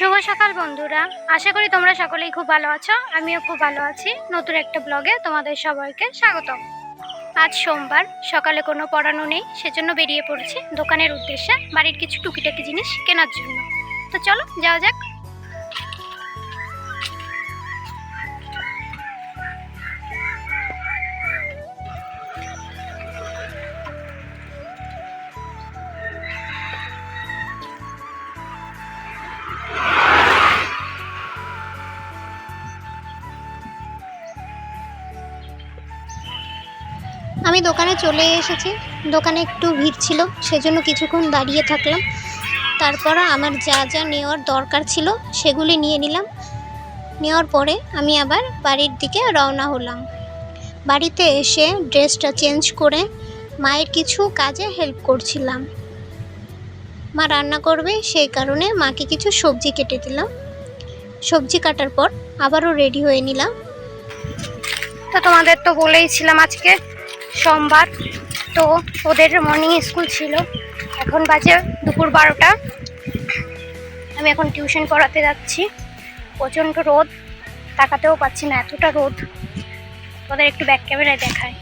শুভ সকাল বন্ধুরা। আশা করি তোমরা সকলেই খুব ভালো আছো। আমিও খুব ভালো আছি। নতুন একটা ব্লগে তোমাদের সবাইকে স্বাগতম। আজ সোমবার, সকালে কোনো পড়ানো নেই, সেজন্য বেরিয়ে পড়েছি দোকানের উদ্দেশ্যে বাড়ির কিছু টুকিটাকি জিনিস কেনার জন্য। তো চলো, যাওয়া যাক। আমি দোকানে চলে এসেছি। দোকানে একটু ভিড় ছিল, সেজন্য কিছুক্ষণ দাঁড়িয়ে থাকলাম। তারপর আমার যা যা নেওয়ার দরকার ছিল, সেগুলি নিয়ে নিলাম। নেওয়ার পরে আমি আবার বাড়ির দিকে রওনা হলাম। বাড়িতে এসে ড্রেসটা চেঞ্জ করে মায়ের কিছু কাজে হেল্প করছিলাম। মা রান্না করবে, সেই কারণে মাকে কিছু সবজি কেটে দিলাম। সবজি কাটার পর আবারও রেডি হয়ে নিলাম। তো তোমাদের তো বলেইছিলাম আজকে সোমবার। তো ওদের মর্নিং স্কুল ছিল। এখন বাজে দুপুর বারোটা। আমি এখন টিউশন পড়াতে যাচ্ছি। প্রচণ্ড রোদ। তাকাতেও পাচ্ছি না, এতটা রোদ। ওদের একটু ব্যাক ক্যামেরায় দেখায়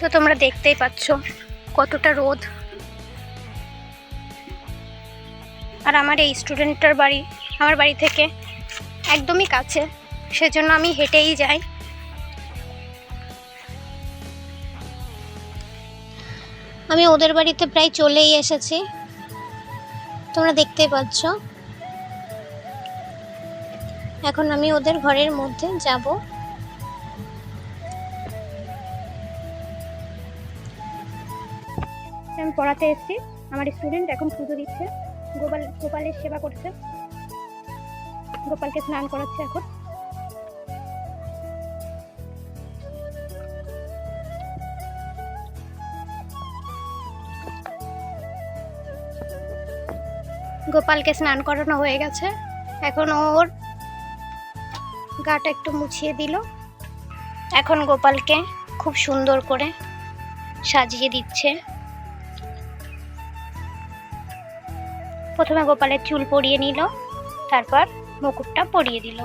তো তোমরা দেখতেই পাচ্ছ কতটা রোদ। আর আমার এই স্টুডেন্টটার বাড়ি, আমার বাড়ি থেকে একদমই কাছে। সেজন্য আমি হেঁটেই যাই। আমি ওদের বাড়িতে প্রায় চলেই এসেছি। তোমরা দেখতেই পাচ্ছ। এখন আমি ওদের ঘরের মধ্যে যাব। আমি পড়াতে এসেছি। আমার স্টুডেন্ট এখন পুজো দিচ্ছে। গোপাল, গোপালের সেবা করছে। গোপালকে স্নান করাচ্ছে এখন। গোপালকে স্নান করানো হয়ে গেছে। এখন ওর গাটা একটু মুছিয়ে দিল। এখন গোপালকে খুব সুন্দর করে সাজিয়ে দিচ্ছে। প্রথমে গোপালের চুল পরিয়ে নিল, তারপর মুকুটটা পরিয়ে দিল।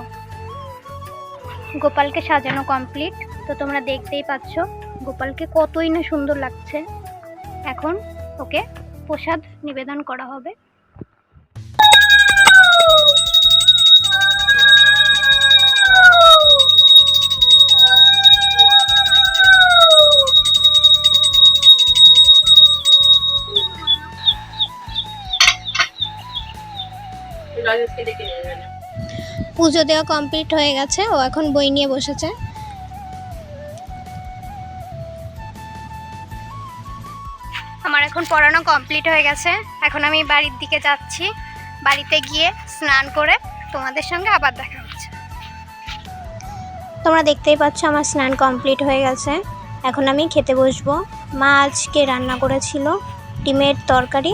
গোপালকে সাজানো কমপ্লিট তো তোমরা দেখতেই পাচ্ছ, গোপালকে কতই না সুন্দর লাগছে। এখন ওকে প্রসাদ নিবেদন করা হবে। রাজেশকে ডেকে নিয়ে যাবে পুজো দেওয়া কমপ্লিট হয়ে গেছে ও এখন বই নিয়ে বসেছে। আমার এখন পড়ানো কমপ্লিট হয়ে গেছে। এখন আমি বাড়ির দিকে যাচ্ছি। বাড়িতে গিয়ে স্নান করে তোমাদের সঙ্গে আবার দেখা হচ্ছে। তোমরা দেখতেই পাচ্ছ আমার স্নান কমপ্লিট হয়ে গেছে। এখন আমি খেতে বসবো। মা আজকে রান্না করেছিল ডিমের তরকারি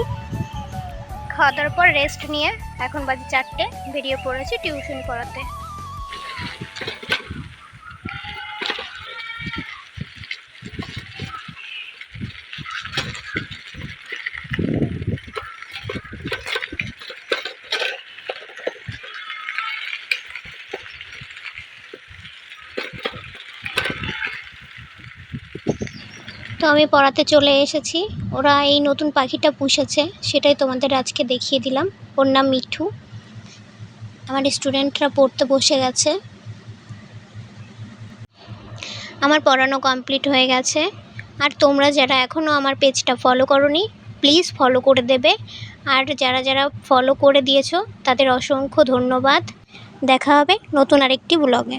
খাওয়া দাওয়ার পর রেস্ট নিয়ে এখন বাজে চারটে বেরিয়ে পড়েছি টিউশন পড়াতে। তো আমি পড়াতে চলে এসেছি। ওরা এই নতুন পাখিটা পুষেছে, সেটাই তোমাদের আজকে দেখিয়ে দিলাম। ওর নাম মিঠু। আমার স্টুডেন্টরা পড়তে বসে গেছে। আমার পড়ানো কমপ্লিট হয়ে গেছে। আর তোমরা যারা এখনও আমার পেজটা ফলো করনি প্লিজ ফলো করে দেবে। আর যারা যারা ফলো করে দিয়েছ, তাদের অসংখ্য ধন্যবাদ। দেখা হবে নতুন আরেকটি ব্লগে